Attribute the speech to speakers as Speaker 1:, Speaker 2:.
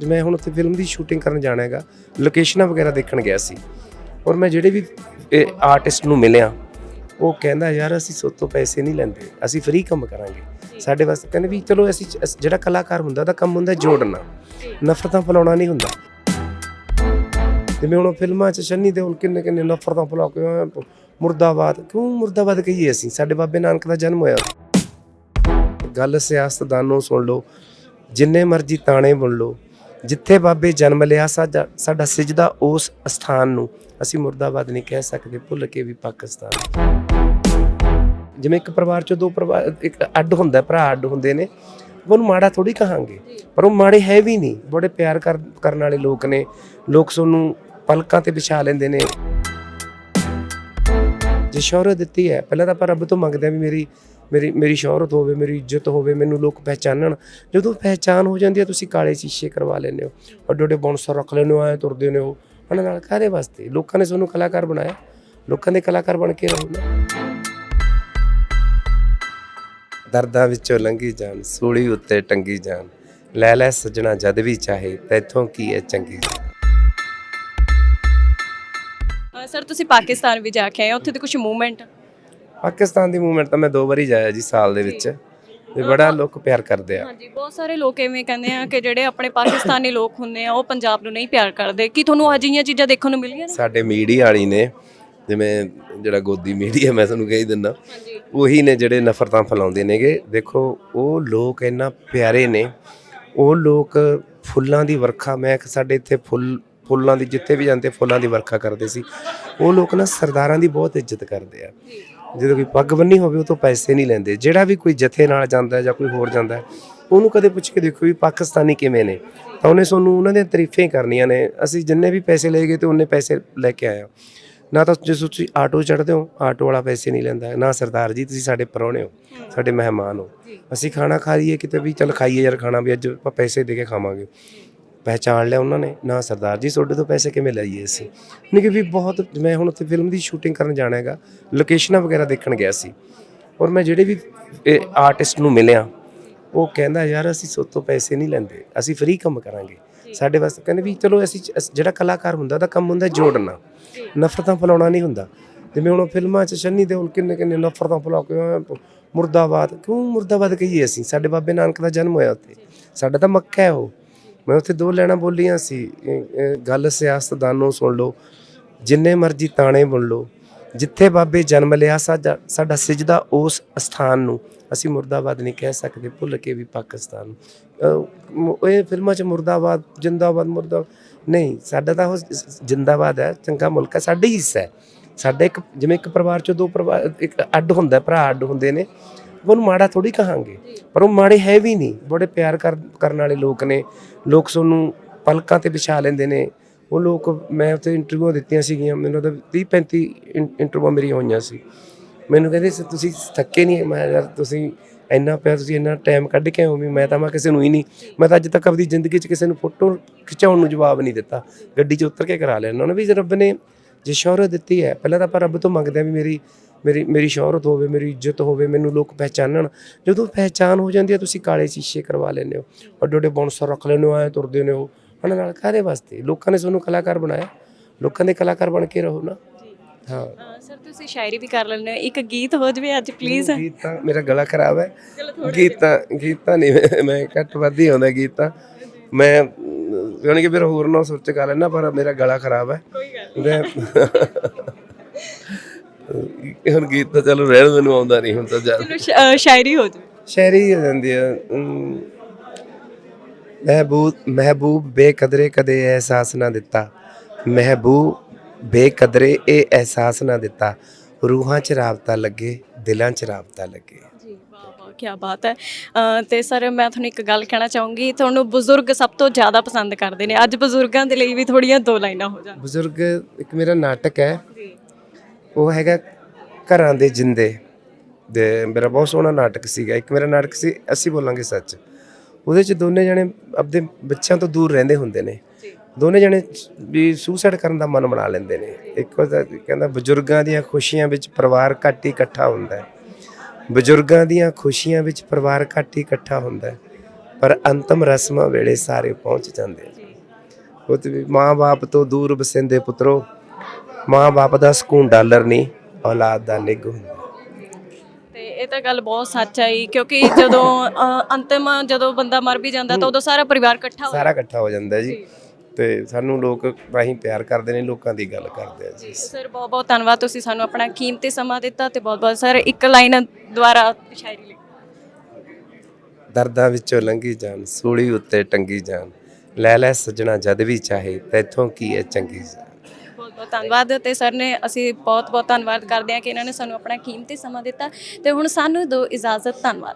Speaker 1: ਮੈਂ ਹੁਣ ਉੱਥੇ ਫਿਲਮ ਦੀ ਸ਼ੂਟਿੰਗ ਕਰਨ ਜਾਣਾ ਹੈਗਾ ਲੋਕੇਸ਼ਨਾਂ ਵਗੈਰਾ ਦੇਖਣ ਗਿਆ ਸੀ। ਔਰ ਮੈਂ ਜਿਹੜੇ ਵੀ ਆਰਟਿਸਟ ਨੂੰ ਮਿਲਿਆ ਉਹ ਕਹਿੰਦਾ ਯਾਰ ਅਸੀਂ ਸੋ ਤੋਂ ਪੈਸੇ ਨਹੀਂ ਲੈਂਦੇ ਅਸੀਂ ਫ੍ਰੀ ਕੰਮ ਕਰਾਂਗੇ। ਸਾਡੇ ਵਾਸਤੇ ਕਹਿੰਦੇ ਵੀ ਚਲੋ ਅਸੀਂ ਜਿਹੜਾ ਕਲਾਕਾਰ ਹੁੰਦਾ ਉਹਦਾ ਕੰਮ ਹੁੰਦਾ ਜੋੜਨਾ। ਨਫ਼ਰਤਾਂ ਫੈਲਾਉਣਾ ਨਹੀਂ ਹੁੰਦਾ। ਜਿਵੇਂ ਹੁਣ ਫਿਲਮਾਂ 'ਚ ਸ਼ੰਨੀ ਦੇਓਲ ਕਿੰਨੇ ਕਿੰਨੇ ਨਫ਼ਰਤਾਂ ਫੈਲਾ ਕੇ ਮੁਰਦਾਬਾਦ ਕਿਉਂ ਮੁਰਦਾਬਾਦ ਕਹੀਏ ਅਸੀਂ? ਸਾਡੇ ਬਾਬੇ ਨਾਨਕ ਦਾ ਜਨਮ ਹੋਇਆ। ਗੱਲ ਸਿਆਸਤਦਾਨੋਂ ਸੁਣ ਲਓ ਜਿੰਨੇ ਮਰਜ਼ੀ ਤਾਣੇ ਬੁਣ ਲਓ ਜਿੱਥੇ ਬਾਬੇ ਜਨਮ ਲਿਆ ਸਾਡਾ ਸਾਡਾ ਸਿਜਦਾ ਉਸ ਸਥਾਨ ਨੂੰ, ਅਸੀਂ ਮੁਰਦਾਬਾਦ ਨਹੀਂ ਕਹਿ ਸਕਦੇ, ਭੁੱਲ ਕੇ ਵੀ ਪਾਕਿਸਤਾਨ। ਜਿਵੇਂ ਇੱਕ ਪਰਿਵਾਰ ਚੋਂ ਦੋ ਪਰਿਵਾਰ, ਇੱਕ ਅੱਡ ਹੁੰਦਾ, ਭਰਾ ਅੱਡ ਹੁੰਦੇ ਨੇ ਉਹਨੂੰ ਮਾੜਾ ਥੋੜੀ ਕਹਾਂਗੇ, ਪਰ ਉਹ ਮਾੜੇ ਹੈ ਵੀ ਨਹੀਂ। ਬੜੇ ਪਿਆਰ ਕਰਨ ਵਾਲੇ ਲੋਕ ਨੇ, ਲੋਕ ਸੋਨੂੰ ਪਲਕਾਂ ਤੇ ਵਿਛਾ ਲੈਂਦੇ ਨੇ। ਜੇ ਸ਼ੌਹਰਤ ਦਿੱਤੀ ਹੈ, ਪਹਿਲਾਂ ਤਾਂ ਆਪਾਂ ਰੱਬ ਤੋਂ ਮੰਗਦੇ ਆ ਵੀ ਮੇਰੀ ਮੇਰੀ ਮੇਰੀ ਸ਼ੌਹਰਤ ਹੋਵੇ, ਮੇਰੀ ਇੱਜ਼ਤ ਹੋਵੇ, ਮੈਨੂੰ ਲੋਕ ਪਹਿਚਾਨਣ। ਜਦੋਂ ਪਹਿਚਾਨ ਹੋ ਜਾਂਦੀ ਹੈ, ਤੁਸੀਂ ਕਾਲੇ ਸ਼ੀਸ਼ੇ ਕਰਵਾ ਲੈਂਦੇ ਹੋ। ਵੱਡੇ ਵੱਡੇ ਬੌਂਸਰ ਰੱਖ ਲੈਂਦੇ ਹੋ, ਐ ਤੁਰਦੇ ਨੇ ਉਹ। ਉਹਨਾਂ ਨਾਲ ਕਾਹਦੇ ਵਾਸਤੇ? ਲੋਕਾਂ ਨੇ ਤੁਹਾਨੂੰ ਕਲਾਕਾਰ ਬਣਾਇਆ। ਲੋਕਾਂ ਦੇ ਕਲਾਕਾਰ ਬਣ ਕੇ ਰਹੋ ਨਾ। ਦਰਦਾਂ ਵਿੱਚੋਂ ਲੰਘੀ ਜਾਣ ਸੂਲੀ ਉੱਤੇ ਟੰਗੀ ਜਾਣ ਲੈ ਲੈ ਸਜਣਾ ਜਦ ਵੀ ਚਾਹੇ, ਤੈਥੋਂ ਕੀ ਹੈ ਚੰਗੀ
Speaker 2: ਸਰ, ਤੁਸੀਂ ਪਾਕਿਸਤਾਨ ਵੀ ਜਾ ਕੇ ਆਏ ਉੱਥੇ ਦੀ ਕੁਝ ਮੂਵਮੈਂਟ
Speaker 1: ਪਾਕਿਸਤਾਨ ਦੀ ਮੂਵਮੈਂਟ ਤਾਂ ਮੈਂ ਦੋ ਵਾਰੀ ਜਾਇਆ ਜੀ ਸਾਲ ਦੇ ਵਿੱਚ ਤੇ ਬੜਾ ਲੋਕ ਪਿਆਰ ਕਰਦੇ ਆ।
Speaker 2: ਹਾਂਜੀ ਬਹੁਤ ਸਾਰੇ ਲੋਕ ਐਵੇਂ ਕਹਿੰਦੇ ਆ ਕਿ ਜਿਹੜੇ ਆਪਣੇ ਪਾਕਿਸਤਾਨੀ ਲੋਕ ਹੁੰਦੇ ਆ ਉਹ ਪੰਜਾਬ ਨੂੰ ਨਹੀਂ ਪਿਆਰ ਕਰਦੇ। ਕੀ ਤੁਹਾਨੂੰ ਅਜਿਹੀਆਂ ਚੀਜ਼ਾਂ ਦੇਖਣ ਨੂੰ ਮਿਲੀਆਂ ਨੇ?
Speaker 1: ਸਾਡੇ ਮੀਡੀਆ ਵਾਲੀ ਨੇ ਜਿਵੇਂ ਜਿਹੜਾ ਗੋਦੀ ਮੀਡੀਆ ਮੈਂ ਤੁਹਾਨੂੰ ਕਹੀ ਦਿੰਦਾ ਉਹੀ ਨੇ ਜਿਹੜੇ ਨਫ਼ਰਤਾਂ ਫੈਲਾਉਂਦੇ ਨੇਗੇ। ਦੇਖੋ ਉਹ ਲੋਕ ਇੰਨਾ ਪਿਆਰੇ ਨੇ ਉਹ ਲੋਕ ਫੁੱਲਾਂ ਦੀ ਵਰਖਾ ਮੈਂ ਸਾਡੇ ਇੱਥੇ ਫੁੱਲ ਫੁੱਲਾਂ ਦੀ ਜਿੱਥੇ ਵੀ ਜਾਂਦੇ ਫੁੱਲਾਂ ਦੀ ਵਰਖਾ ਕਰਦੇ ਸੀ ਉਹ ਲੋਕ ਨਾ ਸਰਦਾਰਾਂ ਦੀ ਬਹੁਤ ਇੱਜ਼ਤ ਕਰਦੇ ਆ। ਜਦੋਂ ਕੋਈ ਪੱਗ ਬੰਨੀ ਹੋਵੇ ਉਹ ਤੋਂ ਪੈਸੇ ਨਹੀਂ ਲੈਂਦੇ। ਜਿਹੜਾ ਵੀ ਕੋਈ ਜਥੇ ਨਾਲ ਜਾਂਦਾ ਜਾਂ ਕੋਈ ਹੋਰ ਜਾਂਦਾ ਉਹਨੂੰ ਕਦੇ ਪੁੱਛ ਕੇ ਦੇਖੋ ਵੀ ਪਾਕਿਸਤਾਨੀ ਕਿਵੇਂ ਨੇ। ਤਾਂ ਉਹਨੇ ਸਾਨੂੰ ਉਹਨਾਂ ਦੀਆਂ ਤਾਰੀਫਾਂ ਹੀ ਕਰਨੀਆਂ ਨੇ। ਅਸੀਂ ਜਿੰਨੇ ਵੀ ਪੈਸੇ ਲਏ ਗਏ ਤੇ ਉਹਨੇ ਪੈਸੇ ਲੈ ਕੇ ਆਏ ਹਾਂ। ਨਾ ਤਾਂ ਜੇ ਤੁਸੀਂ ਆਟੋ ਚੜ੍ਹਦੇ ਹੋ ਆਟੋ ਵਾਲਾ ਪੈਸੇ ਨਹੀਂ ਲੈਂਦਾ। ਨਾ ਸਰਦਾਰ ਜੀ ਤੁਸੀਂ ਸਾਡੇ ਪਰੌਣੇ ਹੋ ਸਾਡੇ ਮਹਿਮਾਨ ਹੋ। ਅਸੀਂ ਖਾਣਾ ਖਾ ਲਈਏ ਕਿਤੇ ਵੀ ਚੱਲ ਖਾਈਏ ਯਾਰ ਖਾਣਾ ਵੀ ਅੱਜ ਆਪਾਂ ਪੈਸੇ ਦੇ ਕੇ ਖਾਵਾਂਗੇ। ਪਹਿਚਾਣ ਲਿਆ ਉਹਨਾਂ ਨੇ ਨਾ ਸਰਦਾਰ ਜੀ ਤੁਹਾਡੇ ਤੋਂ ਪੈਸੇ ਕਿਵੇਂ ਲਈਏ ਅਸੀਂ? ਨਹੀਂ ਕਿ ਵੀ ਬਹੁਤ ਮੈਂ ਹੁਣ ਉੱਥੇ ਫਿਲਮ ਦੀ ਸ਼ੂਟਿੰਗ ਕਰਨ ਜਾਣਾ ਹੈਗਾ ਲੋਕੇਸ਼ਨਾਂ ਵਗੈਰਾ ਦੇਖਣ ਗਿਆ ਸੀ। ਔਰ ਮੈਂ ਜਿਹੜੇ ਵੀ ਆਰਟਿਸਟ ਨੂੰ ਮਿਲਿਆ ਉਹ ਕਹਿੰਦਾ ਯਾਰ ਅਸੀਂ ਸੋ ਤੋਂ ਪੈਸੇ ਨਹੀਂ ਲੈਂਦੇ ਅਸੀਂ ਫ੍ਰੀ ਕੰਮ ਕਰਾਂਗੇ। ਸਾਡੇ ਵਾਸਤੇ ਕਹਿੰਦੇ ਵੀ ਚਲੋ ਅਸੀਂ ਜਿਹੜਾ ਕਲਾਕਾਰ ਹੁੰਦਾ ਉਹਦਾ ਕੰਮ ਹੁੰਦਾ ਜੋੜਨਾ। ਨਫ਼ਰਤਾਂ ਫੈਲਾਉਣਾ ਨਹੀਂ ਹੁੰਦਾ। ਜਿਵੇਂ ਹੁਣ ਫਿਲਮਾਂ 'ਚ ਸ਼ੰਨੀ ਦੇਓਲ ਕਿੰਨੇ ਕਿੰਨੇ ਨਫ਼ਰਤਾਂ ਫੈਲਾ ਕੇ ਮੁਰਦਾਬਾਦ ਕਿਉਂ ਮੁਰਦਾਬਾਦ ਕਹੀਏ ਅਸੀਂ? ਸਾਡੇ ਬਾਬੇ ਨਾਨਕ ਦਾ ਜਨਮ ਹੋਇਆ ਉੱਥੇ। ਸਾਡਾ ਤਾਂ ਮੱਕਾ ਹੈ ਉਹ। ਮੈਂ ਉੱਥੇ ਦੋ ਲੈਣਾ ਬੋਲੀਆਂ ਸੀ, ਇਹ- ਇਹ ਗੱਲ ਸਿਆਸਤਦਾਨੋਂ ਸੁਣ ਲਓ, ਜਿੰਨੇ ਮਰਜ਼ੀ ਤਾਣੇ ਬੁਣ ਲਓ, ਜਿੱਥੇ ਬਾਬੇ ਜਨਮ ਲਿਆ ਸਾਡਾ ਸਾਡਾ ਸਿਜਦਾ ਉਸ ਸਥਾਨ ਨੂੰ, ਅਸੀਂ ਮੁਰਦਾਬਾਦ ਨਹੀਂ ਕਹਿ ਸਕਦੇ, ਭੁੱਲ ਕੇ ਵੀ ਪਾਕਿਸਤਾਨ ਇਹ ਫਿਲਮਾਂ 'ਚ ਮੁਰਦਾਬਾਦ, ਜਿੰਦਾਬਾਦ, ਮੁਰਦਾ, ਨਹੀਂ, ਸਾਡਾ ਤਾਂ ਉਹ ਜਿੰਦਾਬਾਦ ਹੈ, ਚੰਗਾ ਮੁਲਕ ਹੈ, ਸਾਡਾ ਹੀ ਹਿੱਸਾ ਹੈ। ਸਾਡਾ ਇੱਕ, ਜਿਵੇਂ ਇੱਕ ਪਰਿਵਾਰ 'ਚੋਂ ਦੋ ਪਰਿਵਾਰ, ਇੱਕ ਅੱਡ ਹੁੰਦਾ, ਭਰਾ ਅੱਡ ਹੁੰਦੇ ਨੇ ਉਹਨੂੰ ਮਾੜਾ ਥੋੜੀ ਕਹਾਂਗੇ। ਪਰ ਉਹ ਮਾੜੇ ਹੈ ਵੀ ਨਹੀਂ। ਬੜੇ ਪਿਆਰ ਕਰ- ਕਰਨ ਵਾਲੇ ਲੋਕ ਨੇ। ਲੋਕ ਸਾਨੂੰ ਪਲਕਾਂ ਤੇ ਵਿਛਾ ਲੈਂਦੇ ਨੇ। ਉਹ ਲੋਕ ਮੈਂ ਉੱਥੇ ਇੰਟਰਵਿਊ ਦਿੱਤੀਆਂ ਸੀਗੀਆਂ। ਮੈਨੂੰ ਤਾਂ 30 35 ਇੰਟਰਵਿਊ ਮੇਰੀਆਂ ਹੋਈਆਂ ਸੀ। ਮੈਨੂੰ ਕਹਿੰਦੇ ਸੀ ਤੁਸੀਂ ਥੱਕੇ ਨਹੀਂ ਮੈਂ ਯਾਰ ਤੁਸੀਂ ਇੰਨਾ ਪਿਆ ਤੁਸੀਂ ਇੰਨਾ ਟਾਈਮ ਕੱਢ ਕੇ ਆਓ ਵੀ ਮੈਂ ਤਾਂ ਮੈਂ ਕਿਸੇ ਨੂੰ ਹੀ ਨਹੀਂ। ਮੈਂ ਤਾਂ ਅੱਜ ਤੱਕ ਆਪਣੀ ਜ਼ਿੰਦਗੀ 'ਚ ਕਿਸੇ ਨੂੰ ਫੋਟੋ ਖਿਚਾਉਣ ਨੂੰ ਜਵਾਬ ਨਹੀਂ ਦਿੱਤਾ। ਗੱਡੀ 'ਚ ਉਤਰ ਕੇ ਕਰਾ ਲਿਆ। ਉਹਨਾਂ ਨੇ ਵੀ ਜੇ ਰੱਬ ਨੇ ਜੇ ਸ਼ੌਹਰਤ ਦਿੱਤੀ ਹੈ ਪਹਿਲਾਂ ਤਾਂ ਆਪਾਂ ਰੱਬ ਤੋਂ ਮੰਗਦੇ ਆ ਵੀ ਮੇਰੀ ਮੇਰੀ ਮੇਰੀ ਸ਼ੌਹਰਤ ਹੋਵੇ ਮੇਰੀ ਇੱਜ਼ਤ ਹੋਵੇ ਮੈਨੂੰ ਲੋਕ ਪਹਿਚਾਨਣ। ਜਦੋਂ ਪਹਿਚਾਨ ਹੋ ਜਾਂਦੀ ਹੈ ਤੁਸੀਂ ਕਾਲੇ ਸ਼ੀਸ਼ੇ ਕਰਵਾ ਲੈਂਦੇ ਹੋ। ਵੱਡੇ ਵੱਡੇ ਬੌਂਸਰ ਰੱਖ ਲੈਂਦੇ ਹੋ ਐ ਤੁਰਦੇ ਨੇ ਉਹ। ਉਹਨਾਂ ਨਾਲ ਕਾਹਦੇ ਵਾਸਤੇ? ਲੋਕਾਂ ਨੇ ਤੁਹਾਨੂੰ ਕਲਾਕਾਰ ਬਣਾਇਆ। ਲੋਕਾਂ ਦੇ ਕਲਾਕਾਰ ਬਣ ਕੇ ਰਹੋ ਨਾ। ਹਾਂ।
Speaker 2: ਸਰ ਤੁਸੀਂ ਸ਼ਾਇਰੀ ਵੀ ਕਰ ਲੈਂਦੇ ਹੋ। ਇੱਕ ਗੀਤ ਹੋ ਜਵੇ ਅੱਜ ਪਲੀਜ਼।
Speaker 1: ਗੀਤ ਮੇਰਾ ਗਲਾ ਖਰਾਬ ਹੈ। ਗੀਤ ਗੀਤ ਨਹੀਂ ਮੈਂ- ਘੱਟ ਵੱਧ ਹੀ ਆਉਂਦਾ ਗੀਤ। ਮੈਂ ਜਾਣੀ ਕਿ ਫਿਰ ਹੋਰ ਨਾ ਸੋਚ ਕਰ ਲੈਣਾ ਪਰ ਮੇਰਾ ਗਲਾ ਖਰਾਬ ਹੈ।
Speaker 2: ਕੋਈ ਗੱਲ
Speaker 1: ਮੈਂ ਹੁਣ ਗੀਤ ਤਾਂ ਚਲੋ ਰਹਿਣ ਮੈਨੂੰ ਆਉਂਦਾ ਨਹੀਂ ਹੁਣ ਤਾਂ ਜ਼ਿਆਦਾ।
Speaker 2: ਚਲੋ ਸ਼- ਅ, ਸ਼ਾਇਰੀ ਹੋ ਜਵੇ।
Speaker 1: ਸ਼ਾਇਰੀ ਹੋ ਜਾਂਦੀ ਹੈ ਅਮ, ਮਹਿਬੂਬ ਮਹਿਬੂਬ ਬੇਕਦਰੇ ਕਦੇ ਅਹਿਸਾਸ ਨਾ ਦਿੱਤਾ। ਮਹਿਬੂਬ ਬੇਕਦਰੇ ਇਹ ਅਹਿਸਾਸ ਨਾ ਦਿੱਤਾ। ਰੂਹਾਂ 'ਚ ਰਾਬਤਾ ਲੱਗੇ ਦਿਲਾਂ 'ਚ ਰਾਬਤਾ ਲੱਗੇ।
Speaker 2: ਜੀ ਵਾਹ ਵਾਹ ਕੀ ਬਾਤ ਹੈ। ਤੇ ਸਰ ਮੈਂ ਤੁਹਾਨੂੰ ਇੱਕ ਗੱਲ ਕਹਿਣਾ ਚਾਹੂੰਗੀ ਤੁਹਾਨੂੰ ਬਜ਼ੁਰਗ ਸਭ ਤੋਂ ਜ਼ਿਆਦਾ ਪਸੰਦ ਕਰਦੇ ਨੇ। ਅੱਜ ਬਜ਼ੁਰਗਾਂ ਦੇ ਲਈ ਵੀ ਥੋੜੀਆਂ ਦੋ ਲਾਈਨਾਂ ਹੋ ਜਾਣ।
Speaker 1: ਬਜ਼ੁਰਗ ਇੱਕ ਮੇਰਾ ਨਾਟਕ ਹੈ।
Speaker 2: ਜੀ।
Speaker 1: ਉਹ ਹੈਗਾ ਘਰਾਂ ਦੇ ਜਿੰਦੇ ਦੇ ਮੇਰਾ ਬਹੁਤ ਸੋਹਣਾ ਨਾਟਕ ਸੀਗਾ। ਇੱਕ ਮੇਰਾ ਨਾਟਕ ਸੀ ਅਸੀਂ ਬੋਲਾਂਗੇ ਸੱਚ। ਉਹਦੇ ਚ ਦੋਨੇ ਜਣੇ ਆਪਦੇ ਬੱਚਿਆਂ ਤੋਂ ਦੂਰ ਰਹਿੰਦੇ ਹੁੰਦੇ ਨੇ। ਦੋਨੇ ਜਣੇ ਵੀ ਸੁਸਾਈਡ ਕਰਨ ਦਾ ਮਨ ਬਣਾ ਲੈਂਦੇ ਨੇ। ਇੱਕ ਉਹਦਾ ਕਹਿੰਦਾ ਬਜ਼ੁਰਗਾਂ ਦੀਆਂ ਖੁਸ਼ੀਆਂ ਵਿੱਚ ਪਰਿਵਾਰ ਘੱਟ ਹੀ ਇਕੱਠਾ ਹੁੰਦਾ ਹੈ। ਬਜ਼ੁਰਗਾਂ ਦੀਆਂ ਖੁਸ਼ੀਆਂ ਵਿੱਚ ਪਰਿਵਾਰ ਘੱਟ ਹੀ ਇਕੱਠਾ ਹੁੰਦਾ ਹੈ। ਪਰ ਅੰਤਮ ਰਸਮਾਂ ਵੇਲੇ ਸਾਰੇ ਪਹੁੰਚ ਜਾਂਦੇ ਉਹ ਤੇ ਵੀ ਮਾਂ-ਬਾਪ ਤੋਂ ਦੂਰ ਵਸਿੰਦੇ ਪੁੱਤਰੋ ਮਾਂ-ਬਾਪ ਦਾ ਸਕੂਨ ਡਾਲਰ ਨਹੀਂ ਔਲਾਦ ਦਾ ਨਿੱਘ ਹੁੰਦਾ।
Speaker 2: ਤੇ ਇਹ ਤਾਂ ਗੱਲ ਬਹੁਤ ਸੱਚ ਹੈ ਜੀ, ਕਿਉਂਕਿ ਜਦੋਂ ਅ, ਅੰਤਿਮ ਜਦੋਂ ਬੰਦਾ ਮਰ ਵੀ ਜਾਂਦਾ ਤਾਂ ਉਦੋਂ ਸਾਰਾ ਪਰਿਵਾਰ ਇਕੱਠਾ ਹੋ
Speaker 1: ਸਾਰਾ ਇਕੱਠਾ ਹੋ ਜਾਂਦਾ ਜੀ। ਤੇ ਸਾਨੂੰ ਲੋਕ ਰਾਹੀਂ ਪਿਆਰ ਕਰਦੇ ਨੇ ਲੋਕਾਂ ਦੀ ਗੱਲ ਕਰਦੇ ਆ ਜੀ।
Speaker 2: ਸਰ ਬਹੁਤ ਬਹੁਤ ਧੰਨਵਾਦ ਤੁਸੀਂ ਸਾਨੂੰ ਆਪਣਾ ਕੀਮਤੀ ਸਮਾਂ ਦਿੱਤਾ ਤੇ ਬਹੁਤ ਬਹੁਤ ਸਰ ਇੱਕ ਲਾਈਨ ਦੁਆਰਾ ਸ਼ਾਇਰੀ ਲਿਖੀ।
Speaker 1: ਦਰਦਾਂ ਵਿੱਚੋਂ ਲੰਘੀ ਜਾਨ ਸੂਲੀ ਉੱਤੇ ਟੰਗੀ ਜਾਨ। ਲੈ ਲੈ ਸਜਣਾ ਜਦ ਵੀ ਚਾਹੇ ਤੈਥੋਂ ਕੀ ਹੈ ਚੰਗੀ ਜਾਨ।
Speaker 2: ਬਹੁਤ ਧੰਨਵਾਦ ਤੇ ਸਰ ਨੇ ਅਸੀਂ ਬਹੁਤ ਬਹੁਤ ਧੰਨਵਾਦ ਕਰਦੇ ਹਾਂ ਕਿ ਇਹਨਾਂ ਨੇ ਸਾਨੂੰ ਆਪਣਾ ਕੀਮਤੀ ਸਮਾਂ ਦਿੱਤਾ ਤੇ ਹੁਣ ਸਾਨੂੰ ਦਿਓ ਇਜਾਜ਼ਤ, ਧੰਨਵਾਦ।